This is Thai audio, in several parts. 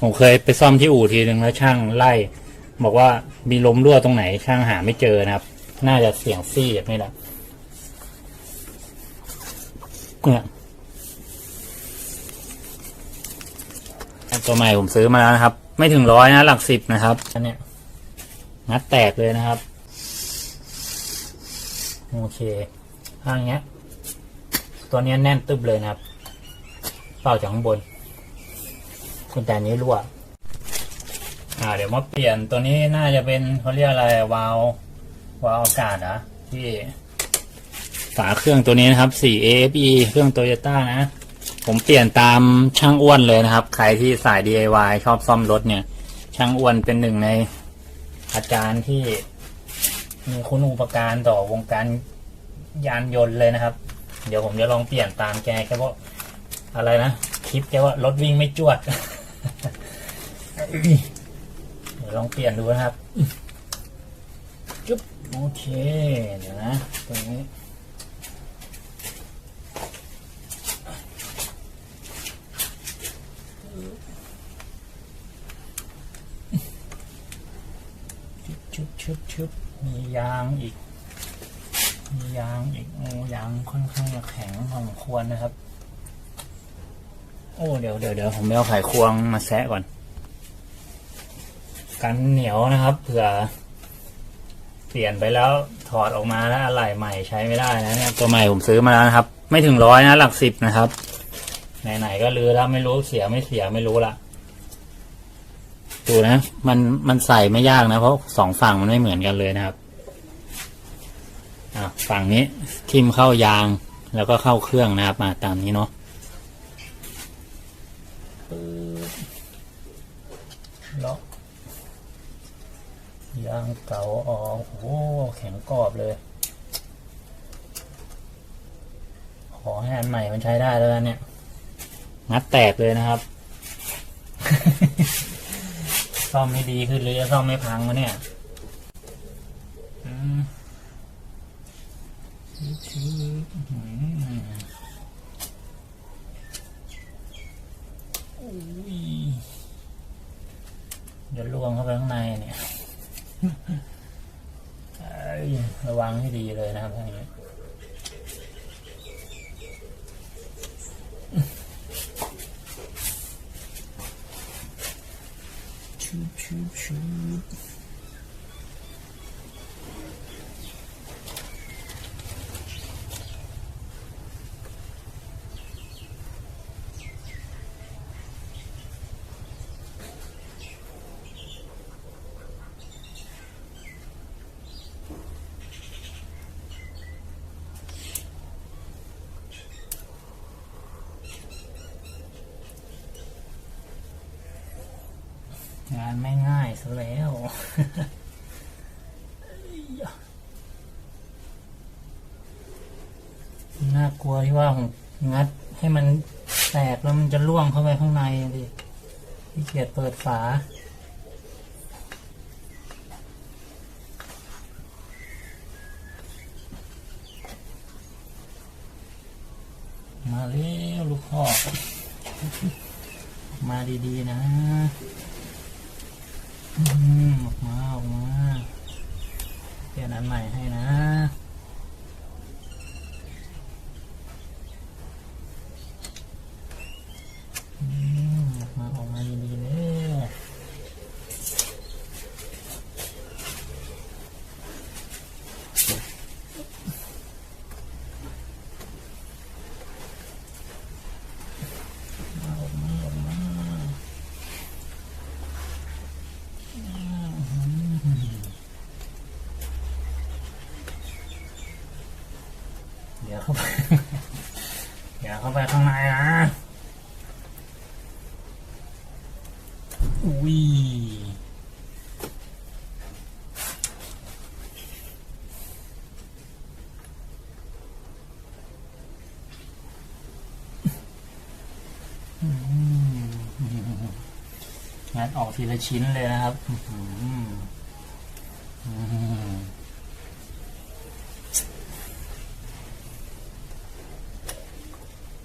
ผมเคยไปซ่อมที่อู่ทีหนึ่งแล้วช่างไล่ บอกว่ามีลมรั่วตรงไหนช่างหาไม่เจอนะครับ น่าจะเสียงซี่แบบนี้แหละเนี่ยตัวใหม่ผมซื้อมาแล้วนะครับ ไม่ถึงร้อยนะหลักสิบนะครับอันเนี้ยงัดแตกเลยนะครับ โอเคถ้าอย่างเงี้ย ตัวเนี้ยแน่นตึบเลยนะครับเป่าจากข้างบน คุณแต่อันนี้รั่ว อ่า เดี๋ยวมาเปลี่ยนตัวนี้น่าจะเป็นเขาเรียกอะไรวาล์ววาล์วอากาศเหรอะที่ฝาเครื่องตัวนี้นะครับ 4 AFE เครื่องโตโยต้านะ ผมเปลี่ยนตามช่างอ้วนเลยนะครับ ใครที่สาย DIY ชอบซ่อมรถเนี่ย ช่างอ้วนเป็นหนึ่งในอาจารย์ที่มีคุณอุปการต่อวงการยานยนต์เลยนะครับ เดี๋ยวผมจะลองเปลี่ยนตามแกแกว่าอะไรนะ คลิปแกว่ารถวิ่งไม่จวด ลองเปลี่ยนดูนะครับจุ๊บโอเค เดี๋ยวนะตรงนี้ชุบชุบชุบมียางอีก มียางอีกโอ้ยางค่อนข้างจะแข็งพอสมควรนะครับ โอ้เดี๋ยวเดี๋ยวเดี๋ยวผมไปเอาไขควงมาแซะก่อน กันเหนียวนะครับเผื่อ เปลี่ยนไปแล้วถอดออกมาแล้วอะไรใหม่ใช้ไม่ได้นะเนี่ยตัวใหม่ผมซื้อมาแล้วนะครับ ไม่ถึงร้อยนะหลักสิบนะครับไหนๆก็ลือแล้วไม่รู้เสียไม่เสียไม่รู้ละดูนะ มันมันใส่ไม่ยากนะ เพราะสองฝั่งมันไม่เหมือนกันเลยนะครับอะฝั่งนี้ทิมเข้ายางแล้วก็เข้าเครื่องนะครับมาตามนี้เนาะปึ๊บล็อก ยางเก่าออกโอ้โหแข็งกรอบเลย ขอให้อันใหม่มันใช้ได้แล้วกันเนี่ย งัดแตกเลยนะครับ ซ่อมไม่ดีขึ้นหรือจะซ่อมไม่พังวะเนี่ยอืมชื้อๆอืมอุ้ยเดี๋ยวลวงเข้าไปข้างในเนี่ยเอ้ย ระวังให้ดีเลยนะครับท่านนี้ชูชูชู บงานไม่ง่ายซะแล้วน่ากลัวที่ว่าผมงัดให้มันแตกแล้วมันจะล่วงเข้าไปข้างในดิที่เกียจเปิดฝา มาเร็วลูกพ่อมาดีๆนะ อออกมาออกมาเปลี่ยนอันใหม่ให้นะ อืมออกมาออกมาดีๆเลยมาออกมาออกมา เดี๋ยวเข้าไปเดี๋ยวเข้าไปข้างในนะอุ้ยงัดออกทีละชิ้นเลยนะครับอื้อหืออืม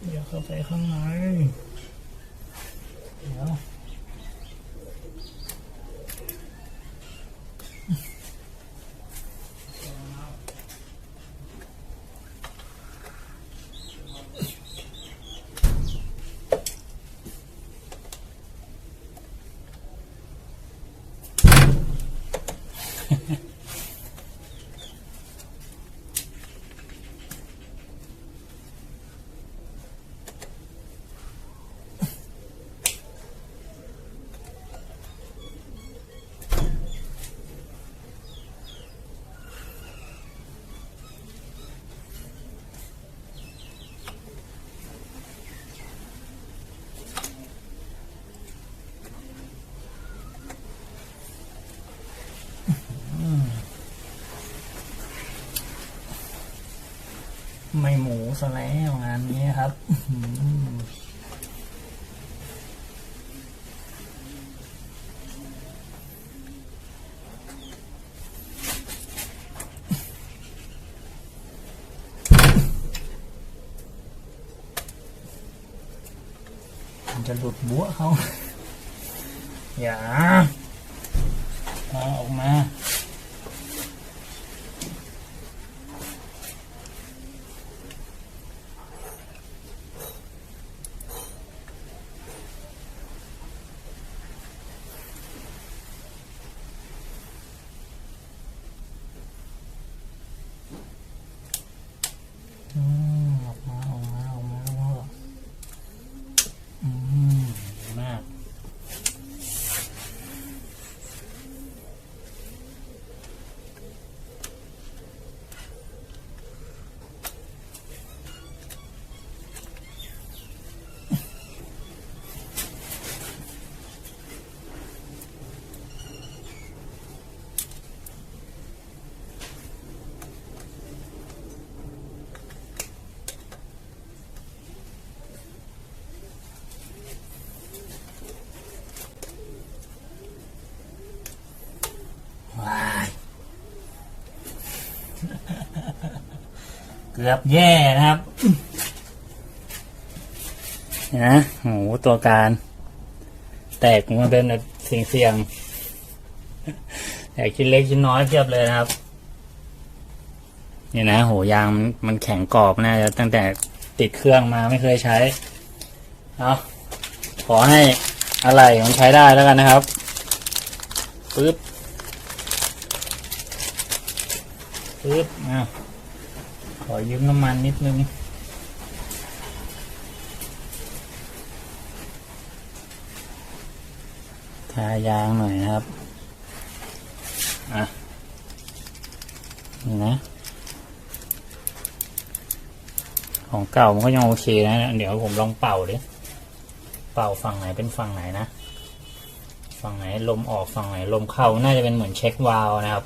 เดี๋ยวเข้าไปข้างใน เดี๋ยว ไม่หมูซะแล้วงานนี้ครับจะหลุดบัวเขา อย่าเอาออกมา อืมออกมาออกมาออกมาพ่ออืมดีมาก ว้าย เกือบแย่นะครับนะโหตัวการ แตกมาเป็นแบบเสียงเสียงๆแตกชิ้นเล็กชิ้นน้อยเทียบเลยนะครับนี่นะโหยางมันแข็งกรอบนะตั้งแต่ติดเครื่องมาไม่เคยใช้เอาขอให้อะไรมันใช้ได้แล้วกันนะครับปึ๊บปึ๊บอะ อยืมน้ำมันนิดนึงทายางหน่อยครับ อะ นี่นะ ของเก่ามันก็ยังโอเคนะ เดี๋ยวผมลองเป่าดิ เป่าฝั่งไหนเป็นฝั่งไหนนะ ฝั่งไหนลมออกฝั่งไหนลมเข้า น่าจะเป็นเหมือนเช็ควาล์วนะครับ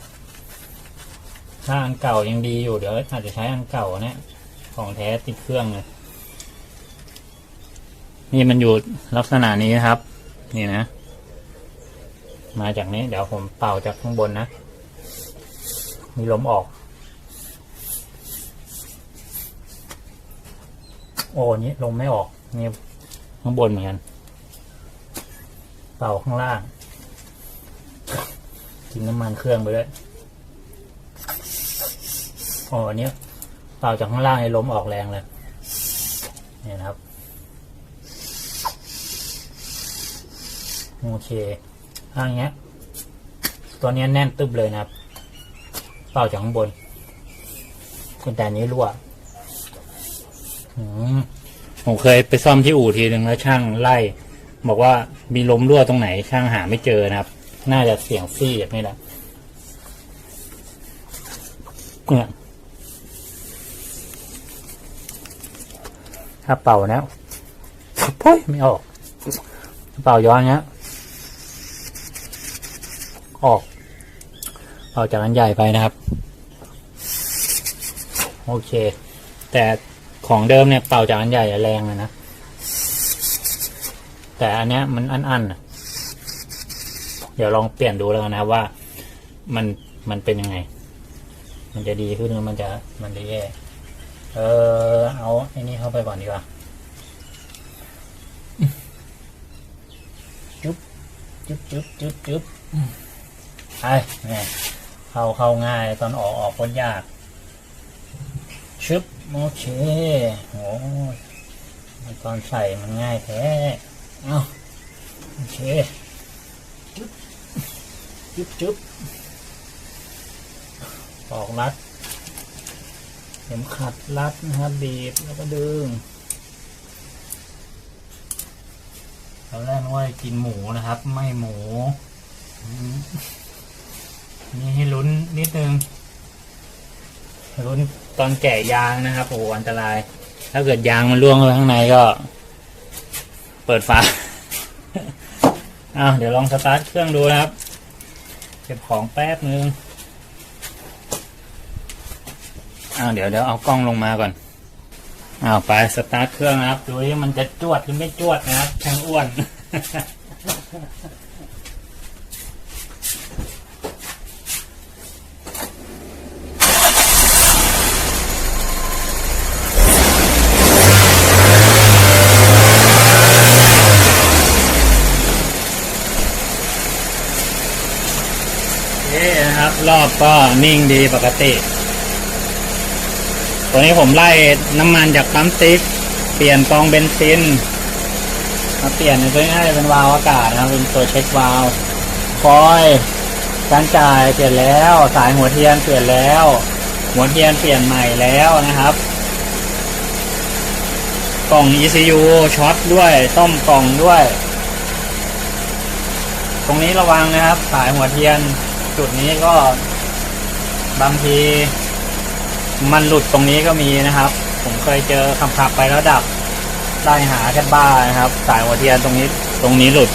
ถ้าอันเก่ายังดีอยู่เดี๋ยวอาจจะใช้อันเก่าเนี่ยของแท้ติดเครื่องเลยนี่มันอยู่ลักษณะนี้นะครับ นี่นะ มาจากนี้ เดี๋ยวผมเป่าจากข้างบนนะ มีลมออก โอ้นี่ลมไม่ออก นี่ข้างบนเหมือนกัน เป่าข้างล่าง กินน้ำมันเครื่องไปด้วย อ๋ออันเนี้ยเป่าจากข้างล่างให้ล้มออกแรงเลยเนี่ยนะครับ โอเคถ้าอย่างเงี้ย ตัวเนี้ยแน่นตึบเลยนะครับ เป่าจากข้างบนคุณแต่นี้รั่วผมเคยไปซ่อมที่อู่ทีหนึ่งแล้วช่างไล่ บอกว่ามีลมรั่วตรงไหนช่างหาไม่เจอนะครับ น่าจะเสียงฟี่แบบนี้แหละเนี่ย ถ้าเป่านะพุ้ยไม่ออก เป่าย้อนเนี้ยออก เป่าจากอันใหญ่ไปนะครับ โอเค แต่ของเดิมเนี่ยเป่าจากอันใหญ่แรงเลยนะ แต่อันเนี้ยมันอันๆเดี๋ยวลองเปลี่ยนดูแล้วกันนะว่ามันมันเป็นยังไง มันจะดีขึ้นหรือมันจะมันจะแย่ เออ เอาไอ้นี่เข้าไปก่อนดีกว่าจุ๊บจุ๊บจุ๊บจุ๊บจุ๊บไปแหม่เข้าเข้าง่ายตอนออกออกก็ยากชึบโอเคโอ้ยตอนใส่มันง่ายแท้เอาโอเคจุ๊บจุ๊บจุ๊บออกรัด เข็มขัดรัดนะครับบีบแล้วก็ดึงตอนแรกว่ากินหมูนะครับ ไม่หมูนี่ให้ลุ้นนิดนึงลุ้นตอนแกะยางนะครับโอ้โหอันตราย ถ้าเกิดยางมันร่วงเข้าไปข้างในก็ เปิดฝาอ้าวเดี๋ยวลองสตาร์ทเครื่องดูนะครับ เก็บของแป๊บนึง อ้าวเดี๋ยวเดี๋ยวเอากล้องลงมาก่อนอ้าวไปสตาร์ทเครื่องนะครับดูที่มันจะจวดหรือไม่จวดนะครับช่างอ้วนนี่นะครับรอบก็นิ่งดีปกติ ตัวนี้ผมไล่น้ำมันจากปั๊มติ๊ก เปลี่ยนกองเบนซิน มาเปลี่ยนในตัวนี้น่าจะเป็นวาล์วอากาศนะครับ เป็นตัวเช็ควาล์วคอยการจ่ายเปลี่ยนแล้ว สายหัวเทียนเปลี่ยนแล้ว หัวเทียนเปลี่ยนใหม่แล้วนะครับ กล่อง ECU ช็อตด้วยต้มกล่องด้วย ตรงนี้ระวังนะครับ สายหัวเทียนจุดนี้ก็บางที มันหลุดตรงนี้ก็มีนะครับ ผมเคยเจอขับขับไปแล้วดับได้หาแค่บ้านะครับ สายหัวเทียนตรงนี้ตรงนี้หลุด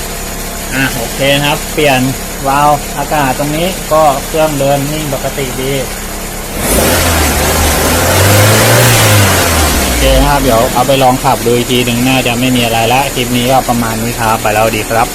อะโอเคนะครับ เปลี่ยนวาล์วอากาศตรงนี้ก็เครื่องเดินนิ่งปกติดีโอเคนะครับ เดี๋ยวเอาไปลองขับดูอีกทีหนึ่งน่าจะไม่มีอะไรละคลิปนี้ก็ประมาณนี้ครับไปแล้วดีครับ